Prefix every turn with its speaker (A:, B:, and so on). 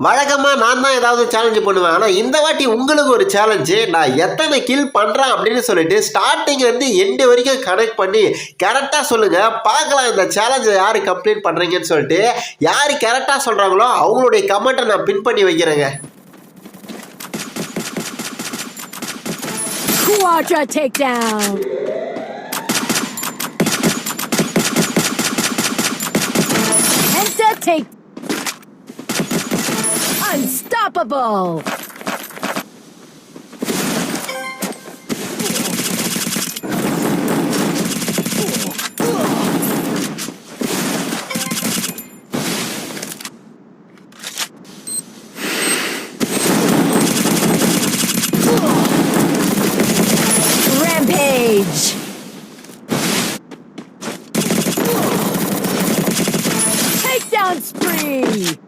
A: வழக்கமாக நான் தான் ஏதாவது சேலஞ்சு பண்ணுவேன் ஆனால் இந்த வாட்டி உங்களுக்கு ஒரு சேலஞ்சு நான் எத்தனை கில் பண்ணுறேன் அப்படின்னு சொல்லிட்டு ஸ்டார்டிங்லேருந்து எண்டு வரைக்கும் கனெக்ட் பண்ணி கரெக்டாக சொல்லுங்கள் பார்க்கலாம் இந்த சேலஞ்சை யார் கம்ப்ளீட் பண்ணுறீங்கன்னு சொல்லிட்டு யார் கரெக்டாக சொல்கிறாங்களோ அவங்களுடைய கமெண்ட்டை நான் பின் பண்ணி வைக்கிறேங்க
B: Quadra takedown. Penta take. Unstoppable! Rampage! Takedown spree!